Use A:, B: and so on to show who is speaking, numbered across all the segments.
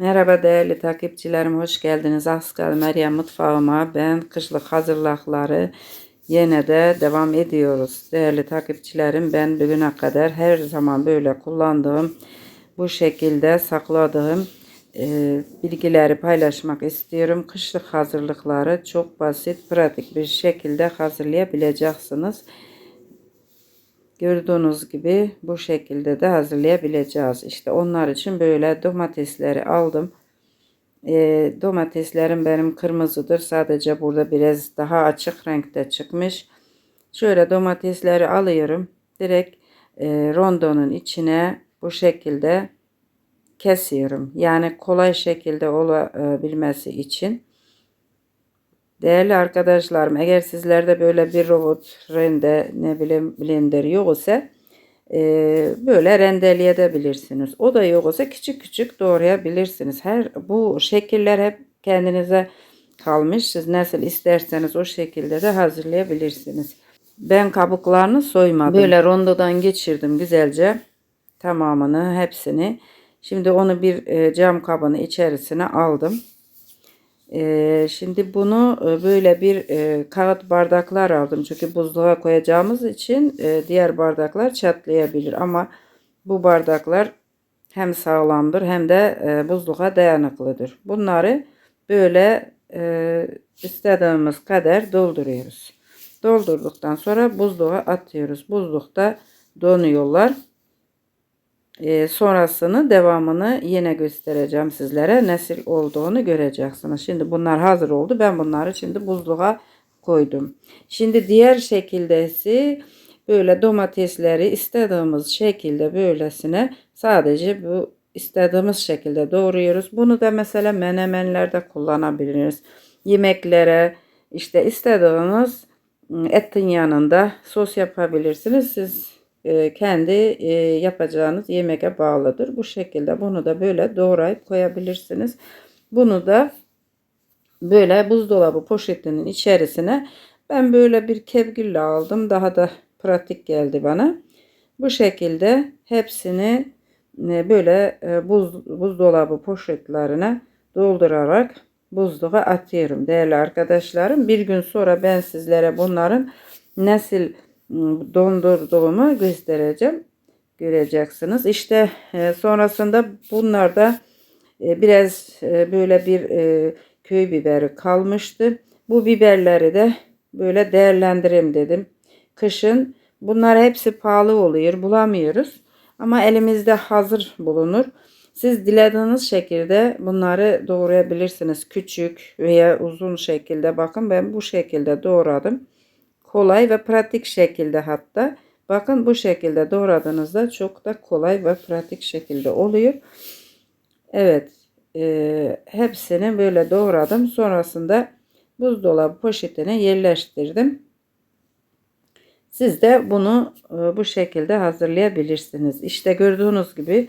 A: Merhaba değerli takipçilerim, hoş geldiniz. Askal Meryem mutfağıma ben kışlık hazırlıkları yine de devam ediyoruz. Değerli takipçilerim, ben bugüne kadar her zaman böyle kullandığım, bu şekilde sakladığım e, bilgileri paylaşmak istiyorum. Kışlık hazırlıkları çok basit, pratik bir şekilde hazırlayabileceksiniz. Gördüğünüz gibi bu şekilde de hazırlayabileceğiz. İşte onlar için böyle domatesleri aldım. E, domateslerim benim kırmızıdır. Sadece burada biraz daha açık renkte çıkmış. Şöyle domatesleri alıyorum. Direkt e, rondonun içine bu şekilde kesiyorum. Yani kolay şekilde olabilmesi için. Değerli arkadaşlarım eğer sizlerde böyle bir robot rende ne bileyim blender yoksa e, böyle rendeleyebilirsiniz. O da yoksa küçük küçük doğrayabilirsiniz. Her bu şekiller hep kendinize kalmış. Siz nasıl isterseniz o şekilde de hazırlayabilirsiniz. Ben kabuklarını soymadım. Böyle rondodan geçirdim güzelce tamamını hepsini. Şimdi onu bir e, cam kabının içerisine aldım. Ee, şimdi bunu e, böyle bir e, kağıt bardaklar aldım. Çünkü buzluğa koyacağımız için e, diğer bardaklar çatlayabilir. Ama bu bardaklar hem sağlamdır hem de e, buzluğa dayanıklıdır. Bunları böyle istediğimiz kadar dolduruyoruz. Doldurduktan sonra buzluğa atıyoruz. Buzlukta donuyorlar. E, sonrasını devamını yine göstereceğim sizlere. Nasıl olduğunu göreceksiniz. Şimdi bunlar hazır oldu. Ben bunları şimdi buzluğa koydum. Şimdi diğer şekildesi böyle domatesleri istediğimiz şekilde böylesine sadece bu istediğimiz şekilde doğruyoruz. Bunu da mesela menemenlerde kullanabiliriz. Yemeklere işte istediğiniz ıı, etin yanında sos yapabilirsiniz. Siz e, kendi e, yapacağınız yemeğe bağlıdır. Bu şekilde bunu da böyle doğrayıp koyabilirsiniz. Bunu da böyle buzdolabı poşetinin içerisine ben böyle bir kevgille aldım. Daha da pratik geldi bana. Bu şekilde hepsini e, böyle buz, buzdolabı poşetlerine doldurarak buzluğa atıyorum değerli arkadaşlarım. Bir gün sonra ben sizlere bunların nasıl dondurduğumu göstereceğim. Göreceksiniz. İşte e, sonrasında bunlarda e, biraz e, böyle bir köy biberi kalmıştı. Bu biberleri de böyle değerlendireyim dedim. Kışın bunlar hepsi pahalı oluyor. Bulamıyoruz. Ama elimizde hazır bulunur. Siz dilediğiniz şekilde bunları doğrayabilirsiniz. Küçük veya uzun şekilde. Bakın ben bu şekilde doğradım kolay ve pratik şekilde hatta. Bakın bu şekilde doğradığınızda çok da kolay ve pratik şekilde oluyor. Evet. E, hepsini böyle doğradım. Sonrasında buzdolabı poşetine yerleştirdim. Siz de bunu e, bu şekilde hazırlayabilirsiniz. İşte gördüğünüz gibi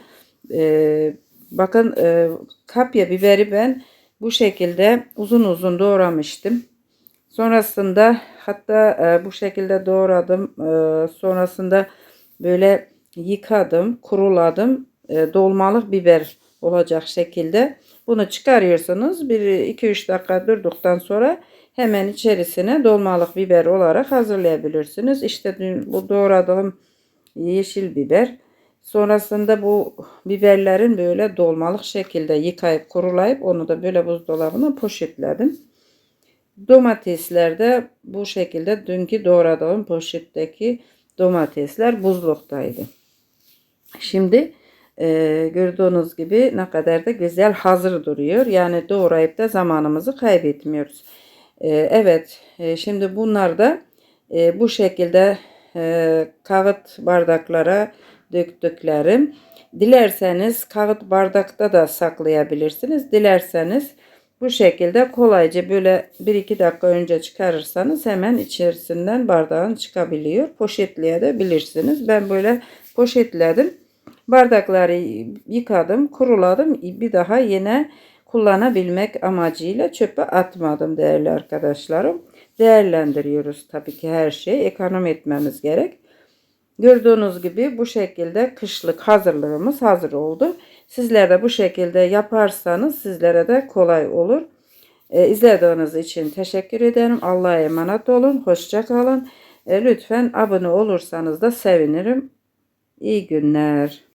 A: e, bakın e, kapya biberi ben bu şekilde uzun uzun doğramıştım. Sonrasında hatta e, bu şekilde doğradım. E, sonrasında böyle yıkadım, kuruladım. E, dolmalık biber olacak şekilde. Bunu çıkarıyorsunuz. Bir 2-3 dakika durduktan sonra hemen içerisine dolmalık biber olarak hazırlayabilirsiniz. İşte bu doğradığım yeşil biber. Sonrasında bu biberlerin böyle dolmalık şekilde yıkayıp kurulayıp onu da böyle buzdolabına poşetledim. Domatesler de bu şekilde dünkü doğradığım poşetteki domatesler buzluktaydı. Şimdi e, gördüğünüz gibi ne kadar da güzel hazır duruyor. Yani doğrayıp da zamanımızı kaybetmiyoruz. E, evet e, şimdi bunlar da e, bu şekilde e, kağıt bardaklara döktüklerim. Dilerseniz kağıt bardakta da saklayabilirsiniz. Dilerseniz bu şekilde kolayca böyle 1-2 dakika önce çıkarırsanız hemen içerisinden bardağın çıkabiliyor. Poşetleyebilirsiniz. Ben böyle poşetledim. Bardakları yıkadım, kuruladım. Bir daha yine kullanabilmek amacıyla çöpe atmadım değerli arkadaşlarım. Değerlendiriyoruz tabii ki her şeyi. Ekonomi etmemiz gerek. Gördüğünüz gibi bu şekilde kışlık hazırlığımız hazır oldu. Sizler de bu şekilde yaparsanız sizlere de kolay olur. E, izlediğiniz için teşekkür ederim. Allah'a emanet olun. Hoşça kalın. E, lütfen abone olursanız da sevinirim. İyi günler.